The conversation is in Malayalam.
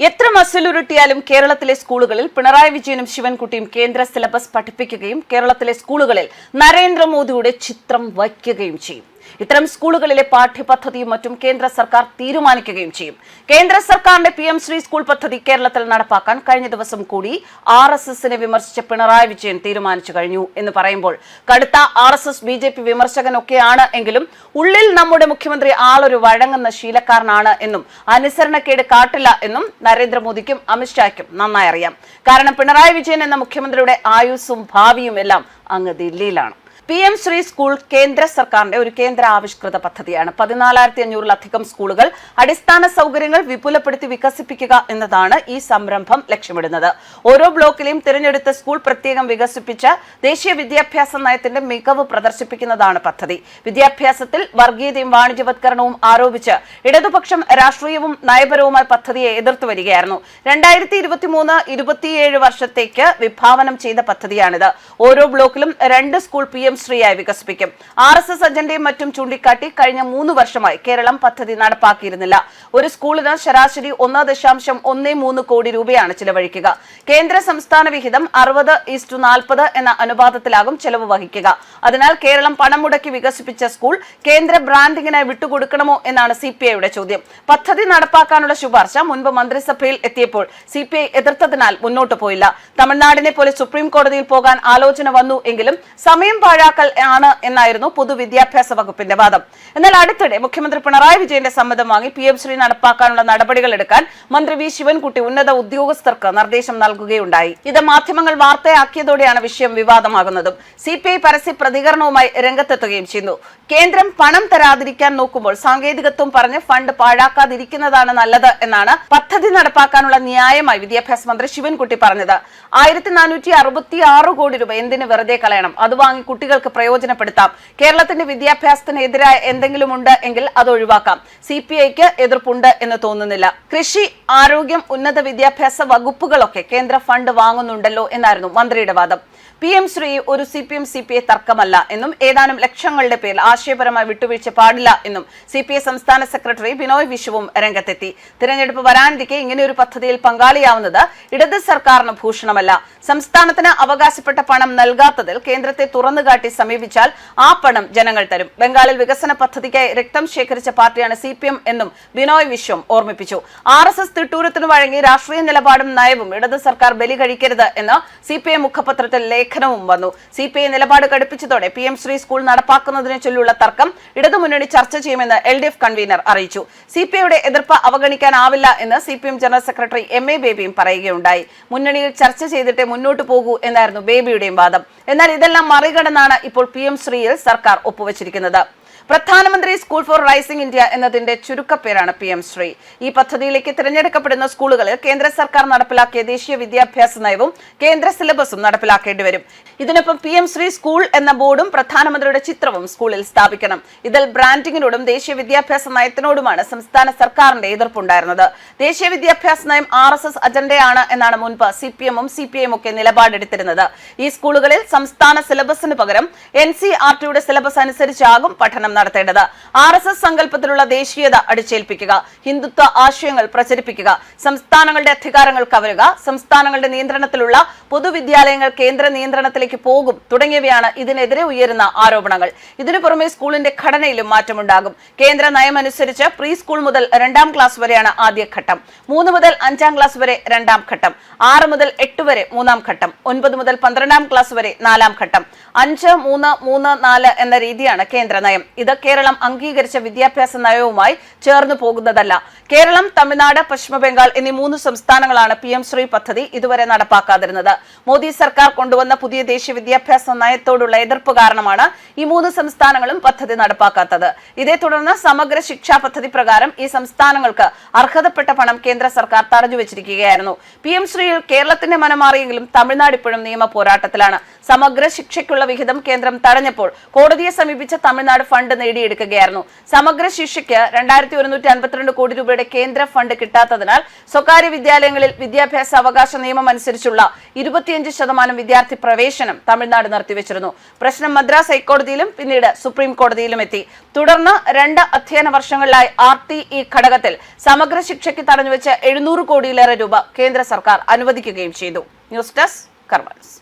എത്ര മസിലുരുട്ടിയാലും കേരളത്തിലെ സ്കൂളുകളിൽ പിണറായി വിജയനും ശിവൻകുട്ടിയും കേന്ദ്ര സിലബസ് പഠിപ്പിക്കുകയും കേരളത്തിലെ സ്കൂളുകളിൽ നരേന്ദ്രമോദിയുടെ ചിത്രം വയ്ക്കുകയും ചെയ്യും. ഇത്തരം സ്കൂളുകളിലെ പാഠ്യപദ്ധതിയും മറ്റും കേന്ദ്ര സർക്കാർ തീരുമാനിക്കുകയും ചെയ്യും. കേന്ദ്ര സർക്കാരിന്റെ പി എം ശ്രീ സ്കൂൾ പദ്ധതി കേരളത്തിൽ നടപ്പാക്കാൻ കഴിഞ്ഞ ദിവസം കൂടി ആർ എസ് എസിനെ വിമർശിച്ച പിണറായി വിജയൻ തീരുമാനിച്ചു കഴിഞ്ഞു എന്ന് പറയുമ്പോൾ കടുത്ത R S S B J P വിമർശകനൊക്കെയാണ് എങ്കിലും ഉള്ളിൽ നമ്മുടെ മുഖ്യമന്ത്രി ആളൊരു വഴങ്ങുന്ന ശീലക്കാരനാണ് എന്നും അനുസരണക്കേട് കാട്ടില്ല എന്നും നരേന്ദ്രമോദിക്കും അമിത്ഷായ്ക്കും നന്നായി അറിയാം. കാരണം പിണറായി വിജയൻ എന്ന മുഖ്യമന്ത്രിയുടെ ആയുസ്സും ഭാവിയും എല്ലാം അങ്ങ് ദില്ലിയിലാണ്. പി എം ശ്രീ സ്കൂൾ കേന്ദ്ര സർക്കാരിന്റെ ഒരു കേന്ദ്ര ആവിഷ്കൃത പദ്ധതിയാണ്. പതിനാലായിരത്തി അഞ്ഞൂറിലധികം സ്കൂളുകൾ അടിസ്ഥാന സൗകര്യങ്ങൾ വിപുലപ്പെടുത്തി വികസിപ്പിക്കുക എന്നതാണ് ഈ സംരംഭം ലക്ഷ്യമിടുന്നത്. ഓരോ ബ്ലോക്കിലെയും തിരഞ്ഞെടുത്ത സ്കൂൾ പ്രത്യേകം വികസിപ്പിച്ച ദേശീയ വിദ്യാഭ്യാസ നയത്തിന്റെ മികവ് പ്രദർശിപ്പിക്കുന്നതാണ് പദ്ധതി. വിദ്യാഭ്യാസത്തിൽ വർഗീയതയും വാണിജ്യവത്കരണവും ആരോപിച്ച് ഇടതുപക്ഷം രാഷ്ട്രീയവും നയപരവുമായ പദ്ധതിയെ എതിർത്തു വരികയായിരുന്നു. രണ്ടായിരത്തി ഇരുപത്തിമൂന്ന് ഇരുപത്തിയേഴ് വർഷത്തേക്ക് വിഭാവനം ചെയ്ത പദ്ധതിയാണിത്. ഓരോ ബ്ലോക്കിലും രണ്ട് സ്കൂൾ പി എം ശ്രീയായി വികസിപ്പിക്കും. ആർ എസ് എസ് അജണ്ടയും മറ്റും ചൂണ്ടിക്കാട്ടി കഴിഞ്ഞ മൂന്ന് വർഷമായി കേരളം പദ്ധതി നടപ്പാക്കിയിരുന്നില്ല. ഒരു സ്കൂളിന് ശരാശരി ഒന്ന് ദശാംശം ഒന്നേ മൂന്ന് കോടി രൂപയാണ് ചിലവഴിക്കുക. കേന്ദ്ര സംസ്ഥാന വിഹിതം അറുപത് ഈസ്റ്റു നാൽപ്പത് എന്ന അനുപാതത്തിലാകും ചെലവ് വഹിക്കുക. അതിനാൽ കേരളം പണം മുടക്കി വികസിപ്പിച്ച സ്കൂൾ കേന്ദ്ര ബ്രാൻഡിങ്ങിനായി വിട്ടുകൊടുക്കണമോ എന്നാണ് സി പി ഐയുടെ ചോദ്യം. പദ്ധതി നടപ്പാക്കാനുള്ള ശുപാർശ മുൻപ് മന്ത്രിസഭയിൽ എത്തിയപ്പോൾ സി പി ഐ എതിർത്തതിനാൽ മുന്നോട്ട് പോയില്ല. തമിഴ്നാടിനെ പോലെ സുപ്രീം കോടതിയിൽ പോകാൻ ആലോചന വന്നു എങ്കിലും സമയം പാഴാക്കൽ ആണ് എന്നായിരുന്നു പൊതുവിദ്യാഭ്യാസ വകുപ്പിന്റെ വാദം. എന്നാൽ അടുത്തിടെ മുഖ്യമന്ത്രി പിണറായി വിജയന്റെ സമ്മതം വാങ്ങി പി എം ശ്രീ നടപ്പാക്കാനുള്ള നടപടികൾ എടുക്കാൻ മന്ത്രി വി ശിവൻകുട്ടി ഉന്നത ഉദ്യോഗസ്ഥർക്ക് നിർദ്ദേശം നൽകുകയുണ്ടായി. ഇത് മാധ്യമങ്ങൾ വാർത്തയാക്കിയതോടെയാണ് വിഷയം വിവാദമാകുന്നതും. സി പി ഐ പരസ്യ പ്രതികരണവുമായി രംഗത്തെത്തുകയും ചെയ്യുന്നു. കേന്ദ്രം പണം തരാതിരിക്കാൻ നോക്കുമ്പോൾ സാങ്കേതികത്വം പറഞ്ഞ് ഫണ്ട് പാഴാക്കാതിരിക്കുന്നതാണ് നല്ലത് എന്നാണ് പദ്ധതി നടപ്പാക്കാനുള്ള ന്യായമായി വിദ്യാഭ്യാസ മന്ത്രി ശിവൻകുട്ടി പറഞ്ഞത്. ആയിരത്തി നാനൂറ്റി അറുപത്തി ആറ് കോടി രൂപ എന്തിന് വെറുതെ കളയണം? അത് വാങ്ങി കുട്ടികൾക്ക് പ്രയോജനപ്പെടുത്താം. കേരളത്തിന്റെ വിദ്യാഭ്യാസത്തിന് എതിരായ എന്തെങ്കിലും ഉണ്ട് എങ്കിൽ അത് ഒഴിവാക്കാം. സി പി ഐക്ക് എതിർപ്പുണ്ട് എന്ന് തോന്നുന്നില്ല. കൃഷി ആരോഗ്യം ഉന്നത വിദ്യാഭ്യാസ വകുപ്പുകളൊക്കെ കേന്ദ്ര ഫണ്ട് വാങ്ങുന്നുണ്ടല്ലോ എന്നായിരുന്നു മന്ത്രിയുടെ വാദം. പി എം ശ്രീ ഒരു C P M C P I തർക്കമല്ല എന്നും ഏതാനും ലക്ഷങ്ങളുടെ പേരിൽ ആശയപരമായി വിട്ടുവീഴ്ച പാടില്ല എന്നും സി പി ഐ സംസ്ഥാന സെക്രട്ടറി ബിനോയ് വിശുവും രംഗത്തെത്തി. തിരഞ്ഞെടുപ്പ് വരാനിരിക്കെ ഇങ്ങനെയൊരു പദ്ധതിയിൽ പങ്കാളിയാവുന്നത് ഇടത് സർക്കാരിന് ഭൂഷണമല്ല. സംസ്ഥാനത്തിന് അവകാശപ്പെട്ട പണം നൽകാത്തതിൽ കേന്ദ്രത്തെ തുറന്നുകാട്ടി സമീപിച്ചാൽ ആ പണം ജനങ്ങൾ തരും. ബംഗാളിൽ വികസന പദ്ധതിക്കായി രക്തം ശേഖരിച്ച പാർട്ടിയാണ് സി പി എം എന്നും ബിനോയ് വിശ്വം ഓർമ്മിപ്പിച്ചു. ആർ എസ് എസ് തിട്ടൂരത്തിന് വഴങ്ങി രാഷ്ട്രീയ നിലപാടും നയവും ഇടത് സർക്കാർ ബലി കഴിക്കരുത് എന്ന് സി പി മുഖപത്രത്തിൽ ലേഖനവും വന്നു. സി പി ഐ നിലപാട് കടുപ്പിച്ചതോടെ പി എം ശ്രീ സ്കൂൾ നടപ്പാക്കുന്നതിനെ ചൊല്ലിയുള്ള തർക്കം ഇടതുമുന്നണി ചർച്ച ചെയ്യുമെന്ന് എൽ ഡി എഫ് കൺവീനർ അറിയിച്ചു. സി പി ഐയുടെ എതിർപ്പ് അവഗണിക്കാനാവില്ല എന്ന് C P M general secretary M A ബേബിയും പറയുകയുണ്ടായി. മുന്നണിയിൽ ചർച്ച ചെയ്തിട്ടേ മുന്നോട്ട് പോകൂ എന്നായിരുന്നു ബേബിയുടെയും വാദം. എന്നാൽ ഇതെല്ലാം മറികടന്നാണ് ഇപ്പോൾ പി എം ശ്രീയിൽ സർക്കാർ ഒപ്പുവച്ചിരിക്കുന്നത്. പ്രധാനമന്ത്രി സ്കൂൾ ഫോർ റൈസിംഗ് ഇന്ത്യ എന്നതിന്റെ ചുരുക്കപ്പേരാണ് പി എം ശ്രീ. ഈ പദ്ധതിയിലേക്ക് തിരഞ്ഞെടുക്കപ്പെടുന്ന സ്കൂളുകളിൽ കേന്ദ്ര സർക്കാർ നടപ്പിലാക്കിയ ദേശീയ വിദ്യാഭ്യാസ നയവും കേന്ദ്ര സിലബസും നടപ്പിലാക്കേണ്ടി വരും. ഇതിനൊപ്പം പി എം ശ്രീ സ്കൂൾ എന്ന ബോർഡും പ്രധാനമന്ത്രിയുടെ ചിത്രവും സ്കൂളിൽ സ്ഥാപിക്കണം. ഇതിൽ ബ്രാൻഡിങ്ങിനോടും ദേശീയ വിദ്യാഭ്യാസ നയത്തിനോടുമാണ് സംസ്ഥാന സർക്കാരിന്റെ എതിർപ്പുണ്ടായിരുന്നത്. ദേശീയ വിദ്യാഭ്യാസ നയം ആർ എസ് എസ് അജണ്ടയാണ് എന്നാണ് മുൻപ് സി പി എമ്മും സി പി ഐയും ഒക്കെ നിലപാടെടുത്തിരുന്നത്. ഈ സ്കൂളുകളിൽ സംസ്ഥാന സിലബസിന് പകരം എൻ സി ആർ ടിയുടെ സിലബസ് അനുസരിച്ചാകും പഠനം നടത്തേണ്ടത്. ആർ എസ് എസ് സങ്കല്പത്തിലുള്ള ദേശീയത അടിച്ചേൽപ്പിക്കുക ഹിന്ദുത്വ ആശയങ്ങൾ പ്രചരിപ്പിക്കുക സംസ്ഥാനങ്ങളുടെ അധികാരങ്ങൾ കവരുക സംസ്ഥാനങ്ങളുടെ നിയന്ത്രണത്തിലുള്ള പൊതുവിദ്യാലയങ്ങൾ കേന്ദ്ര നിയന്ത്രണത്തിലേക്ക് പോകും തുടങ്ങിയവയാണ് ഇതിനെതിരെ ഉയരുന്ന ആരോപണങ്ങൾ. ഇതിനു പുറമെ സ്കൂളിന്റെ ഘടനയിലും മാറ്റമുണ്ടാകും. കേന്ദ്ര നയമനുസരിച്ച് പ്രീ സ്കൂൾ മുതൽ രണ്ടാം ക്ലാസ് വരെയാണ് ആദ്യ ഘട്ടം. മൂന്ന് മുതൽ അഞ്ചാം ക്ലാസ് വരെ രണ്ടാം ഘട്ടം. ആറ് മുതൽ എട്ട് വരെ മൂന്നാം ഘട്ടം. ഒൻപത് മുതൽ പന്ത്രണ്ടാം ക്ലാസ് വരെ നാലാം ഘട്ടം. അഞ്ച് മൂന്ന് മൂന്ന് നാല് എന്ന രീതിയാണ് കേന്ദ്ര നയം. ഇത് കേരളം അംഗീകരിച്ച വിദ്യാഭ്യാസ നയവുമായി ചേർന്നു പോകുന്നതല്ല. കേരളം തമിഴ്നാട് പശ്ചിമബംഗാൾ എന്നീ മൂന്ന് സംസ്ഥാനങ്ങളാണ് പി എം ശ്രീ പദ്ധതി ഇതുവരെ നടപ്പാക്കാതിരുന്നത്. മോദി സർക്കാർ കൊണ്ടുവന്ന പുതിയ ദേശീയ വിദ്യാഭ്യാസ നയത്തോടുള്ള എതിർപ്പ് കാരണമാണ് ഈ മൂന്ന് സംസ്ഥാനങ്ങളും പദ്ധതി നടപ്പാക്കാത്തത്. ഇതേ തുടർന്ന് സമഗ്ര ശിക്ഷാ പദ്ധതി പ്രകാരം ഈ സംസ്ഥാനങ്ങൾക്ക് അർഹതപ്പെട്ട പണം കേന്ദ്ര സർക്കാർ തടഞ്ഞു വെച്ചിരിക്കുകയായിരുന്നു പി എം ശ്രീയിൽ കേരളത്തിന്റെ മനമാറിയെങ്കിലും തമിഴ്നാട് ഇപ്പോഴും നിയമ പോരാട്ടത്തിലാണ്. സമഗ്ര ശിക്ഷയ്ക്കുള്ള വിഹിതം കേന്ദ്രം തടഞ്ഞപ്പോൾ കോടതിയെ സമീപിച്ച തമിഴ്നാട് ഫണ്ട് നേടിയെടുക്കുകയായിരുന്നു. സമഗ്ര ശിക്ഷയ്ക്ക് രണ്ടായിരത്തി ഒരുന്നൂറ്റി അൻപത്തിരണ്ട് കോടി രൂപയുടെ കേന്ദ്ര ഫണ്ട് കിട്ടാത്തതിനാൽ സ്വകാര്യ വിദ്യാലയങ്ങളിൽ വിദ്യാഭ്യാസ അവകാശ നിയമം അനുസരിച്ചുള്ള ഇരുപത്തിയഞ്ച് ശതമാനം വിദ്യാർത്ഥി പ്രവേശനം തമിഴ്നാട് നിർത്തിവെച്ചിരുന്നു. പ്രശ്നം മദ്രാസ് ഹൈക്കോടതിയിലും പിന്നീട് സുപ്രീം കോടതിയിലും എത്തി. തുടർന്ന് രണ്ട് അധ്യയന വർഷങ്ങളിലായി ആർ ടി ഇ ഘടകത്തിൽ സമഗ്ര ശിക്ഷയ്ക്ക് തടഞ്ഞുവെച്ച എഴുന്നൂറ് കോടിയിലേറെ രൂപ കേന്ദ്ര സർക്കാർ അനുവദിക്കുകയും ചെയ്തു. News desk കർമ്മൽസ്